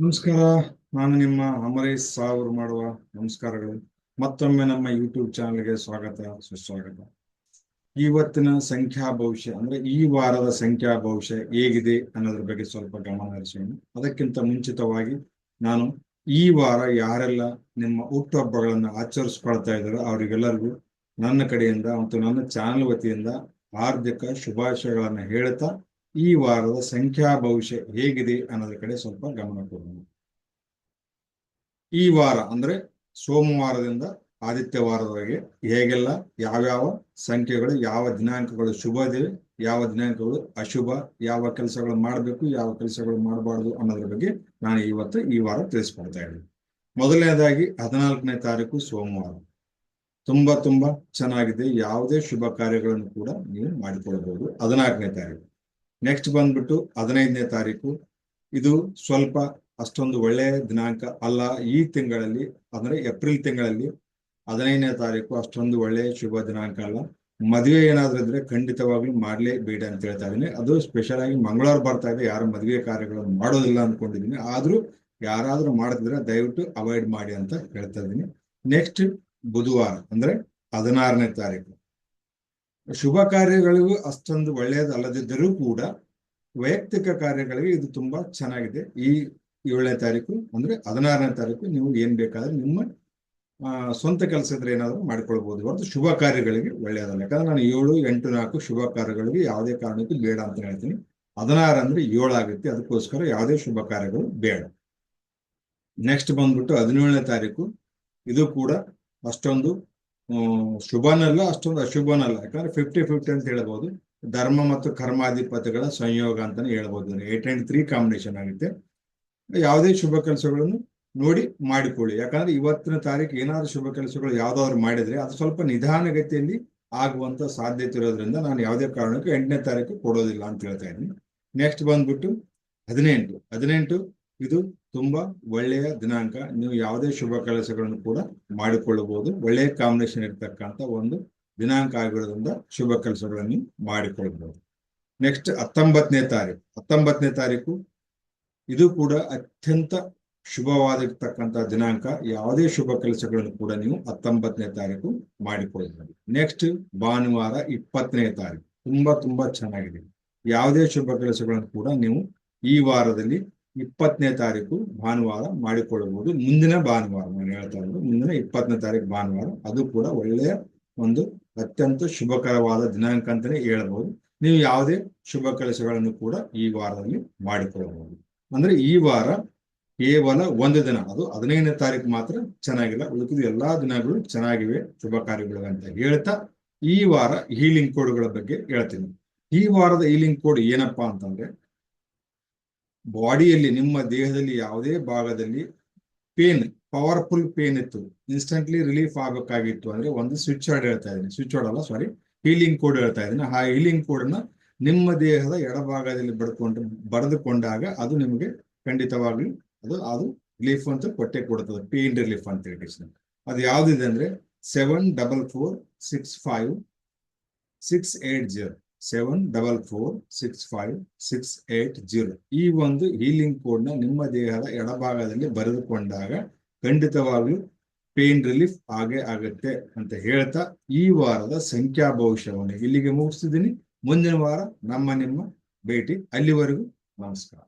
ನಮಸ್ಕಾರ. ನಾನು ನಿಮ್ಮ ಅಮರೇಶ್ ಸಾವ್ರು ಮಾಡುವ ನಮಸ್ಕಾರಗಳು. ಮತ್ತೊಮ್ಮೆ ನಮ್ಮ ಯೂಟ್ಯೂಬ್ ಚಾನಲ್ಗೆ ಸ್ವಾಗತ, ಸುಸ್ವಾಗತ. ಇವತ್ತಿನ ಸಂಖ್ಯಾ ಭವಿಷ್ಯ, ಅಂದ್ರೆ ಈ ವಾರದ ಸಂಖ್ಯಾ ಭವಿಷ್ಯ ಹೇಗಿದೆ ಅನ್ನೋದ್ರ ಬಗ್ಗೆ ಸ್ವಲ್ಪ ಗಮನ ಹರಿಸೋಣ. ಅದಕ್ಕಿಂತ ಮುಂಚಿತವಾಗಿ ನಾನು ಈ ವಾರ ಯಾರೆಲ್ಲ ನಿಮ್ಮ ಹುಟ್ಟುಹಬ್ಬಗಳನ್ನ ಆಚರಿಸ್ಕೊಳ್ತಾ ಇದ್ದಾರೋ ಅವರಿಗೆಲ್ಲರಿಗೂ ನನ್ನ ಕಡೆಯಿಂದ ಮತ್ತು ನನ್ನ ಚಾನಲ್ ವತಿಯಿಂದ ಹಾರ್ದಿಕ ಶುಭಾಶಯಗಳನ್ನ ಹೇಳ್ತಾ ಈ ವಾರದ ಸಂಖ್ಯಾ ಭವಿಷ್ಯ ಹೇಗಿದೆ ಅನ್ನೋದ್ರ ಕಡೆ ಸ್ವಲ್ಪ ಗಮನ ಕೊಡೋಣ. ಈ ವಾರ ಅಂದ್ರೆ ಸೋಮವಾರದಿಂದ ಆದಿತ್ಯವಾರದವರೆಗೆ ಹೇಗೆಲ್ಲ, ಯಾವ್ಯಾವ ಸಂಖ್ಯೆಗಳು, ಯಾವ ದಿನಾಂಕಗಳು ಶುಭ ಇದೆ, ಯಾವ ದಿನಾಂಕಗಳು ಅಶುಭ, ಯಾವ ಕೆಲಸಗಳು ಮಾಡಬೇಕು, ಯಾವ ಕೆಲಸಗಳು ಮಾಡಬಾರ್ದು ಅನ್ನೋದ್ರ ಬಗ್ಗೆ ನಾನು ಇವತ್ತು ಈ ವಾರ ತಿಳಿಸ್ಕೊಡ್ತಾ ಇದ್ದೀನಿ. ಮೊದಲನೇದಾಗಿ ಹದಿನಾಲ್ಕನೇ ತಾರೀಕು ಸೋಮವಾರ. ತುಂಬಾ ತುಂಬಾ ಚೆನ್ನಾಗಿದೆ. ಯಾವುದೇ ಶುಭ ಕಾರ್ಯಗಳನ್ನು ಕೂಡ ನೀವು ಮಾಡಿಕೊಳ್ಳಬಹುದು. ಹದಿನಾಲ್ಕನೇ ತಾರೀಕು. ನೆಕ್ಸ್ಟ್ ಬಂದ್ಬಿಟ್ಟು ಹದಿನೈದನೇ ತಾರೀಕು. ಇದು ಸ್ವಲ್ಪ ಅಷ್ಟೊಂದು ಒಳ್ಳೆಯ ದಿನಾಂಕ ಅಲ್ಲ ಈ ತಿಂಗಳಲ್ಲಿ, ಅಂದ್ರೆ ಏಪ್ರಿಲ್ ತಿಂಗಳಲ್ಲಿ. ಹದಿನೈದನೇ ತಾರೀಕು ಅಷ್ಟೊಂದು ಒಳ್ಳೆಯ ಶುಭ ದಿನಾಂಕ ಅಲ್ಲ. ಮದುವೆ ಏನಾದರೂ ಇದ್ರೆ ಖಂಡಿತವಾಗ್ಲೂ ಮಾಡ್ಲೇಬೇಡ ಅಂತ ಹೇಳ್ತಾ ಇದೀನಿ ಅದು ಸ್ಪೆಷಲ್ ಆಗಿ ಮಂಗಳವಾರ ಬರ್ತಾ ಇದೆ. ಯಾರು ಮದುವೆ ಕಾರ್ಯಗಳನ್ನು ಮಾಡೋದಿಲ್ಲ ಅನ್ಕೊಂಡಿದೀನಿ ಆದ್ರೂ ಯಾರಾದ್ರೂ ಮಾಡ್ತಿದ್ರೆ ದಯವಿಟ್ಟು ಅವಾಯ್ಡ್ ಮಾಡಿ ಅಂತ ಹೇಳ್ತಾ ಇದ್ದೀನಿ. ನೆಕ್ಸ್ಟ್ ಬುಧವಾರ, ಅಂದ್ರೆ ಹದಿನಾರನೇ ತಾರೀಕು. ಶುಭ ಕಾರ್ಯಗಳಿಗೂ ಅಷ್ಟೊಂದು ಒಳ್ಳೆಯದಲ್ಲದಿದ್ದರೂ ಕೂಡ ವೈಯಕ್ತಿಕ ಕಾರ್ಯಗಳಿಗೆ ಇದು ತುಂಬಾ ಚೆನ್ನಾಗಿದೆ. ಈ ಏಳನೇ ತಾರೀಕು ಅಂದ್ರೆ ಹದಿನಾರನೇ ತಾರೀಕು ನೀವು ಏನ್ ಬೇಕಾದ್ರೆ ನಿಮ್ಮ ಸ್ವಂತ ಕೆಲಸ ಏನಾದರೂ ಮಾಡ್ಕೊಳ್ಬಹುದು ಹೊರತು ಶುಭ ಕಾರ್ಯಗಳಿಗೆ ಒಳ್ಳೆಯದಲ್ಲ. ಯಾಕಂದ್ರೆ ನಾನು ಏಳು, ಎಂಟು, ನಾಲ್ಕು ಶುಭ ಕಾರ್ಯಗಳಿಗೆ ಯಾವುದೇ ಕಾರಣಕ್ಕೂ ಬೇಡ ಅಂತ ಹೇಳ್ತೀನಿ. ಹದಿನಾರು ಅಂದ್ರೆ ಏಳು ಆಗುತ್ತೆ. ಅದಕ್ಕೋಸ್ಕರ ಯಾವುದೇ ಶುಭ ಕಾರ್ಯಗಳು ಬೇಡ. ನೆಕ್ಸ್ಟ್ ಬಂದ್ಬಿಟ್ಟು ಹದಿನೇಳನೇ ತಾರೀಕು. ಇದು ಕೂಡ ಅಷ್ಟೊಂದು ಶುಭನಲ್ಲ, ಅಷ್ಟೊಂದು ಅಶುಭನಲ್ಲ. ಯಾಕಂದ್ರೆ ಫಿಫ್ಟಿ ಫಿಫ್ಟಿ ಅಂತ ಹೇಳ್ಬೋದು. ಧರ್ಮ ಮತ್ತು ಕರ್ಮಾಧಿಪತಿಗಳ ಸಂಯೋಗ ಅಂತಾನೆ ಹೇಳ್ಬೋದು. ಏಟ್ ಅಂಡ್ ತ್ರೀ ಕಾಂಬಿನೇಷನ್ ಆಗುತ್ತೆ. ಯಾವುದೇ ಶುಭ ಕೆಲಸಗಳನ್ನು ನೋಡಿ ಮಾಡಿಕೊಳ್ಳಿ. ಯಾಕಂದ್ರೆ ಇವತ್ತಿನ ತಾರೀಕು ಏನಾದ್ರು ಶುಭ ಕೆಲಸಗಳು ಯಾವ್ದಾದ್ರು ಮಾಡಿದ್ರೆ ಅದು ಸ್ವಲ್ಪ ನಿಧಾನಗತಿಯಲ್ಲಿ ಆಗುವಂತ ಸಾಧ್ಯತೆ ಇರೋದ್ರಿಂದ ನಾನು ಯಾವುದೇ ಕಾರಣಕ್ಕೂ ಎಂಟನೇ ತಾರೀಕು ಕೊಡೋದಿಲ್ಲ ಅಂತ ಹೇಳ್ತಾ ಇದ್ದೀನಿ. ನೆಕ್ಸ್ಟ್ ಬಂದ್ಬಿಟ್ಟು ಹದಿನೆಂಟು. ಹದಿನೆಂಟು ಇದು ತುಂಬಾ ಒಳ್ಳೆಯ ದಿನಾಂಕ. ನೀವು ಯಾವುದೇ ಶುಭ ಕೆಲಸಗಳನ್ನು ಕೂಡ ಮಾಡಿಕೊಳ್ಳಬಹುದು. ಒಳ್ಳೆಯ ಕಾಂಬಿನೇಷನ್ ಇರ್ತಕ್ಕಂಥ ಒಂದು ದಿನಾಂಕ ಆಗಿರೋದ್ರಿಂದ ಶುಭ ಕೆಲಸಗಳನ್ನು ಮಾಡಿಕೊಳ್ಳಬಹುದು. ನೆಕ್ಸ್ಟ್ ಹತ್ತೊಂಬತ್ತನೇ ತಾರೀಕು. ಹತ್ತೊಂಬತ್ತನೇ ತಾರೀಕು ಇದು ಕೂಡ ಅತ್ಯಂತ ಶುಭವಾಗಿರ್ತಕ್ಕಂಥ ದಿನಾಂಕ. ಯಾವುದೇ ಶುಭ ಕೆಲಸಗಳನ್ನು ಕೂಡ ನೀವು ಹತ್ತೊಂಬತ್ತನೇ ತಾರೀಕು ಮಾಡಿಕೊಳ್ಳಬಹುದು. ನೆಕ್ಸ್ಟ್ ಭಾನುವಾರ ಇಪ್ಪತ್ತನೇ ತಾರೀಕು. ತುಂಬಾ ತುಂಬಾ ಚೆನ್ನಾಗಿದೆ. ಯಾವುದೇ ಶುಭ ಕೆಲಸಗಳನ್ನು ಕೂಡ ನೀವು ಈ ವಾರದಲ್ಲಿ ಇಪ್ಪತ್ತನೇ ತಾರೀಕು ಭಾನುವಾರ ಮಾಡಿಕೊಳ್ಳಬಹುದು. ಮುಂದಿನ ಭಾನುವಾರ ನಾನು ಹೇಳ್ತಾ ಇರೋದು, ಮುಂದಿನ ಇಪ್ಪತ್ತನೇ ತಾರೀಕು ಭಾನುವಾರ ಅದು ಕೂಡ ಒಳ್ಳೆಯ ಒಂದು ಅತ್ಯಂತ ಶುಭಕರವಾದ ದಿನಾಂಕ ಅಂತಲೇ ಹೇಳಬಹುದು. ನೀವು ಯಾವುದೇ ಶುಭ ಕೆಲಸಗಳನ್ನು ಕೂಡ ಈ ವಾರದಲ್ಲಿ ಮಾಡಿಕೊಳ್ಳಬಹುದು. ಅಂದ್ರೆ ಈ ವಾರ ಕೇವಲ ಒಂದು ದಿನ, ಅದು ಹದಿನೈದನೇ ತಾರೀಕು ಮಾತ್ರ ಚೆನ್ನಾಗಿಲ್ಲ. ಉಳಿದ ಎಲ್ಲಾ ದಿನಗಳು ಚೆನ್ನಾಗಿವೆ, ಶುಭ ಕಾರ್ಯಗಳು ಅಂತ ಹೇಳ್ತಾ ಈ ವಾರ ಹೀಲಿಂಗ್ ಕೋಡ್ಗಳ ಬಗ್ಗೆ ಹೇಳ್ತೀನಿ. ಈ ವಾರದ ಹೀಲಿಂಗ್ ಕೋಡ್ ಏನಪ್ಪಾ ಅಂತಂದ್ರೆ ಬಾಡಿಯಲ್ಲಿ ನಿಮ್ಮ ದೇಹದಲ್ಲಿ ಯಾವುದೇ ಭಾಗದಲ್ಲಿ ಪೇನ್, ಪವರ್ಫುಲ್ ಪೇನ್ ಇತ್ತು. ಇನ್ಸ್ಟಂಟ್ಲಿ ರಿಲೀಫ್ ಆಗಬೇಕಾಗಿತ್ತು ಅಂದ್ರೆ ಒಂದು ಸ್ವಿಚ್ ವರ್ಡ್ ಹೇಳ್ತಾ ಇದ್ದೀನಿ. ಸ್ವಿಚ್ ವರ್ಡ್ ಅಲ್ಲ, ಸಾರಿ. ಹೀಲಿಂಗ್ ಕೋಡ್ ಹೇಳ್ತಾ ಇದ್ದೀನಿ. ಆ ಹೀಲಿಂಗ್ ಕೋಡ್ ನಿಮ್ಮ ದೇಹದ ಎಡಭಾಗದಲ್ಲಿ ಬಡ್ಕೊಂಡು ಬರೆದುಕೊಂಡಾಗ ಅದು ನಿಮಗೆ ಖಂಡಿತವಾಗ್ಲೂ ಅದು ಅದು ರಿಲೀಫ್ ಅಂತ ಕೊಟ್ಟೆ ಕೊಡ್ತದೆ ಪೇನ್ ರಿಲೀಫ್ ಅಂತ ಹೇಳಿ ಅದು ಯಾವ್ದಿದೆ ಅಂದ್ರೆ seven double four six five six eight zero seven double four six five six eight zero ಈ ಒಂದು ಹೀಲಿಂಗ್ ಕೋಡ್ನ ನಿಮ್ಮ ದೇಹದ ಎಡಭಾಗದಲ್ಲಿ ಬರೆದುಕೊಂಡಾಗ ಖಂಡಿತವಾಗ್ಲೂ ಪೇನ್ ರಿಲೀಫ್ ಆಗೇ ಆಗುತ್ತೆ ಅಂತ ಹೇಳ್ತಾ ಈ ವಾರದ ಸಂಖ್ಯಾ ಭವಿಷ್ಯವನ್ನು ಇಲ್ಲಿಗೆ ಮುಗಿಸ್ತಿದ್ದೀನಿ. ಮುಂದಿನ ವಾರ ನಮ್ಮ ನಿಮ್ಮ ಭೇಟಿ. ಅಲ್ಲಿವರೆಗೂ ನಮಸ್ಕಾರ.